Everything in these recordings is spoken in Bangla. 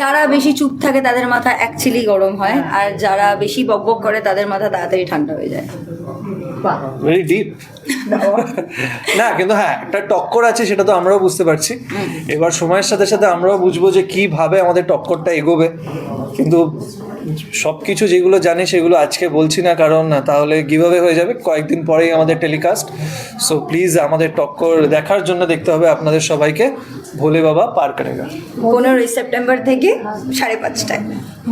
যারা বেশি চুপ থাকে তাদের মাথা অ্যাকচুয়ালি গরম হয়। আর যারা বেশি বকবক করে তাদের মাথা তাড়াতাড়ি ঠান্ডা হয়ে যায়। বাহ। ভেরি ডিপ না কিন্তু হ্যাঁ একটা টক্কর আছে সেটা তো আমরাও বুঝতে পারছি। এবার সময়ের সাথে সাথে আমরাও বুঝব যে কীভাবে আমাদের টক্করটা এগোবে। কিন্তু সব কিছু যেগুলো জানি সেগুলো আজকে বলছি না কারণ তাহলে গিভাবে হয়ে যাবে। কয়েকদিন পরেই আমাদের টেলিকাস্ট সো প্লিজ আমাদের টক্কর দেখার জন্য দেখতে হবে আপনাদের সবাইকে। ভোলে বাবা পার করেগা পনেরোই সেপ্টেম্বর থেকে সাড়ে পাঁচটায়।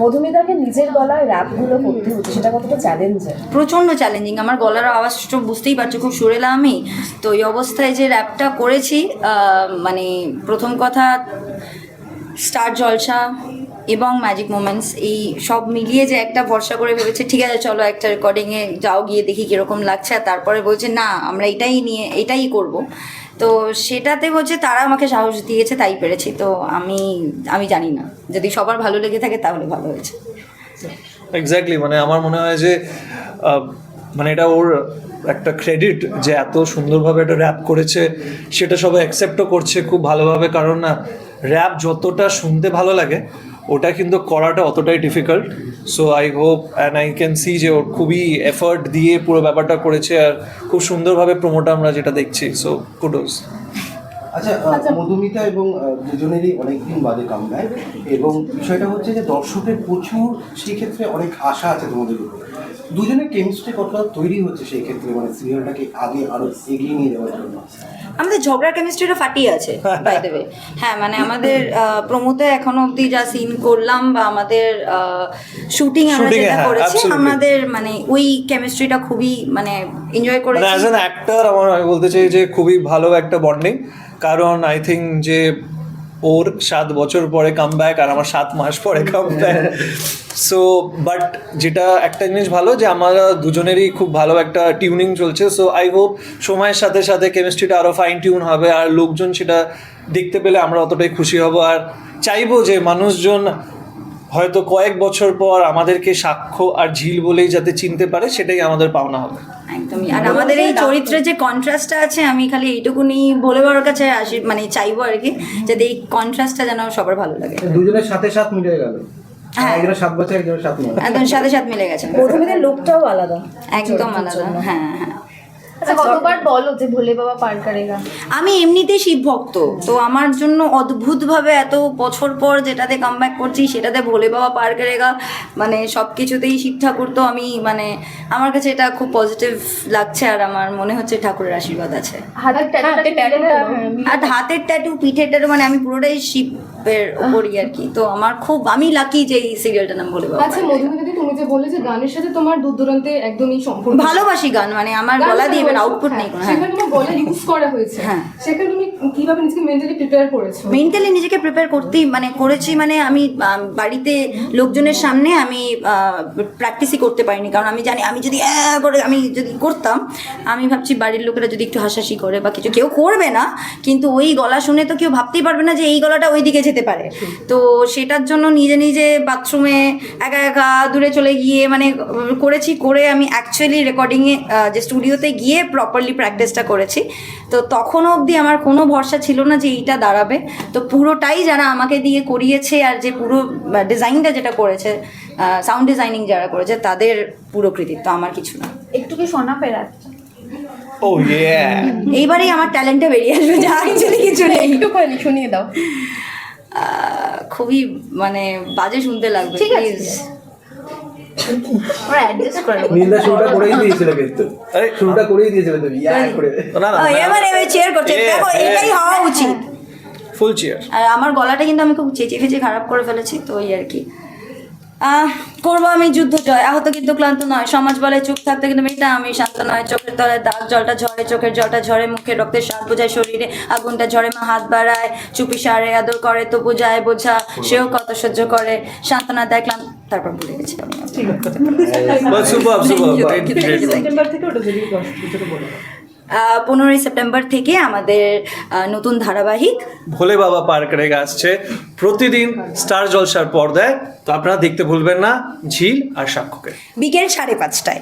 মধুমিতাকে নিজের গলায় র্যাপগুলো করতে হচ্ছে সেটা কতটা চ্যালেঞ্জের প্রচণ্ড চ্যালেঞ্জিং আমার গলার আওয়াজ তো বুঝতেই পারছ খুব সুরেলা আমি। তো এই অবস্থায় যে র্যাপটা করেছি মানে প্রথম কথা স্টার জলসা এবং ম্যাজিক মোমেন্টস এই সব মিলিয়ে যে একটা ভরসা করে ভেবেছে, ঠিক আছে, চলো একটা রেকর্ডিংয়ে যাও, গিয়ে দেখি কীরকম লাগছে। আর তারপরে বলছে, না, আমরা এটাই নিয়ে, এটাই করব। তো সেটাতে হচ্ছে তারা আমাকে সাহস দিয়েছে, তাই পেরেছি। তো আমি আমি জানি না। যদি সবার ভালো লেগে থাকে, তাহলে ভালো হয়েছে। এক্স্যাক্টলি মানে আমার মনে হয় যে মানে এটা ওর একটা ক্রেডিট যে এত সুন্দরভাবে এটা র্যাপ করেছে, সেটা সবাই অ্যাকসেপ্টও করছে খুব ভালোভাবে। কারণ না র্যাপ যতটা শুনতে ভালো লাগে ওটা কিন্তু করাটা অতটাই difficult so I hope and I can see যে ওর খুবই এফার্ট দিয়ে পুরো ব্যাপারটা করেছে আর খুব সুন্দরভাবে প্রোমোটা আমরা যেটা দেখছি। সো কুডোস আচ্ছা আহ, মধুমিতা এবং দুজনেরই অনেকদিন বাদে কামব্যাক এবং বিষয়টা হচ্ছে যে দর্শকের প্রচুর সেই ক্ষেত্রে অনেক আশা আছে তোমাদের উপর। দুজনের কেমিস্ট্রি কতটা তৈরি হচ্ছে সেই ক্ষেত্রে? মানে সিরিয়ালটাকে আগে আরও এগিয়ে নিয়ে যাওয়ার জন্য। আমাদের ঝগড়ার কেমিস্ট্রিটা ফাটিয়ে আছে বাই দ্য ওয়ে হ্যাঁ মানে আমাদের প্রমোতে এখনও অবধি যা সিন করলাম বা আমাদের শুটিং আমরা যেটা হ্যাঁ, করেছি আমাদের মানে ওই কেমিস্ট্রিটা খুবই মানে এনজয় মানে করেছি। অ্যাজ অ্যান অ্যাক্টর আমার আমি বলতে চাই যে খুবই ভালো একটা বন্ডিং কারণ আই থিঙ্ক যে ওর সাত বছর পরে কাম ব্যাক আর আমার সাত মাস পরে কাম ব্যাক সো বাট যেটা একটা জিনিস ভালো যে আমরা দুজনেরই খুব ভালো একটা টিউনিং চলছে। সো আই হোপ সময়ের সাথে সাথে কেমিস্ট্রিটা আরও ফাইন টিউন হবে আর লোকজন সেটা দেখতে পেলে আমরা অতটাই খুশি হব। আর চাইব যে মানুষজন হয়তো কয়েক বছর পর আমাদেরকে সাক্ষ্য আর ঝিল বলেই যাতে চিনতে পারে সেটাই আমাদের পাওনা হবে। একদমই। আর আমাদের এই চরিত্রের যে কন্ট্রাস্টটা আছে আমি খালি এইটুকুনি বলে বড় কাছে আসি মানে চাইব আর কি যাতে এই কন্ট্রাস্টটা যেন সবার ভালো লাগে। দুজনের সাথে সাথ মিলে গেল। হ্যাঁ। একজনের সাত বছর একজনের সাত মাস একদম সাথে সাথে মিলে গেছে। মধুমিতার লোকটাও আলাদা। একদম আলাদা। হ্যাঁ হ্যাঁ। আচ্ছা কতবার বলো যে ভোলে বাবা পার করেগা? আমি এমনিতেই শিব ভক্ত তো আমার জন্য অদ্ভুতভাবে এত বছর পর যেটাতে কামব্যাক করছি সেটাতে ভোলে বাবা পার করেগা মানে সব কিছুতেই শিব ঠাকুর তো আমি মানে আমার কাছে এটা খুব পজিটিভ লাগছে আর আমার মনে হচ্ছে ঠাকুরের আশীর্বাদ আছে। হাতের আর হাতের ট্যাটু পিঠের ট্যাটু মানে আমি পুরোটাই শিবের ওপরই আর কি। তো আমার খুব আমি লাকি যে এই সিরিয়ালটার নাম বাবা আচ্ছা মধুমিতা তুমি যে বললে যে গানের সাথে তোমার দূর দূরান্তে একদমই সম্পর্ক ভালোবাসি গান মানে আমার গলা দিয়ে এবার আউটপুট হ্যাঁ, নেই কোনো হ্যাঁ। সেখানে তোমার গলা ইউজ করা হয়েছে। হ্যাঁ। সেখানে তুমি কীভাবে নিজেকে মেন্টালি প্রিপেয়ার করেছ? মেন্টালি নিজেকে প্রিপেয়ার করতেই মানে করেছি মানে আমি বাড়িতে লোকজনের সামনে আমি প্র্যাকটিসই করতে পারিনি। কারণ আমি জানি আমি যদি করে আমি যদি করতাম আমি ভাবছি বাড়ির লোকেরা যদি একটু হাসাহাসি করে বা কিছু কেউ করবে না কিন্তু ওই গলা শুনে তো কেউ ভাবতেই পারবে না যে এই গলাটা ওই দিকে যেতে পারে। তো সেটার জন্য নিজে নিজে বাথরুমে একা একা দূরে চলে গিয়ে মানে করেছি করে আমি অ্যাকচুয়ালি রেকর্ডিংয়ে যে স্টুডিওতে গিয়ে প্রপারলি প্র্যাকটিসটা করেছি। তো তখন অবধি আমার কোনো ভরসা ছিল না যে এইটা দাঁড়াবে। তো পুরোটাই যারা আমাকে দিয়ে করিয়েছে আর যে পুরো ডিজাইনটা যেটা করেছে সাউন্ড ডিজাইনিং যারা করেছে তাদের পুরো কৃতিত্ব আমার কিছু না। একটু কি শোনা পেরা ও ইয়ে এইবারেই আমার ট্যালেন্টটা বেরিয়ে আসবে যা অ্যাকচুয়ালি কিছু নেই। একটুখানি শুনিয়ে দাও। খুবই মানে বাজে শুনতে লাগবে ঠিক আছে। প্লিজ আমরা গলাটা কিন্তু আমি খুব চেঁচিয়ে ফেঁচে খারাপ করে ফেলেছি তো ওই আর কি। করব আমি যুদ্ধ জয়। আহত কিন্তু ক্লান্ত নয়। সমাজ বলে চুপ থাকতে কিন্তু মেয়েটা আমি শান্ত নয়। চোখের তলায় দাগ জলটা ঝরে চোখের জলটা ঝরে মুখে রক্তের স্বাদ বোঝায় শরীরে। আগুনটা ঝরে মা হাত বাড়ায় চুপি সারে আদর করে তো বোঝায় বোঝা সেও কত সহ্য করে। সান্ত্বনা দেখলাম তারপর ভুলে গেছি আমি। পনেরোই সেপ্টেম্বর থেকে আমাদের নতুন ধারাবাহিক ভোলে বাবা পার্ক রেগে আসছে। প্রতিদিন স্টার জলসার পর্দায়। তো আপনারা দেখতে ভুলবেন না ঝিল আর সাক্ষ্যকে। বিকেল সাড়ে পাঁচটায়।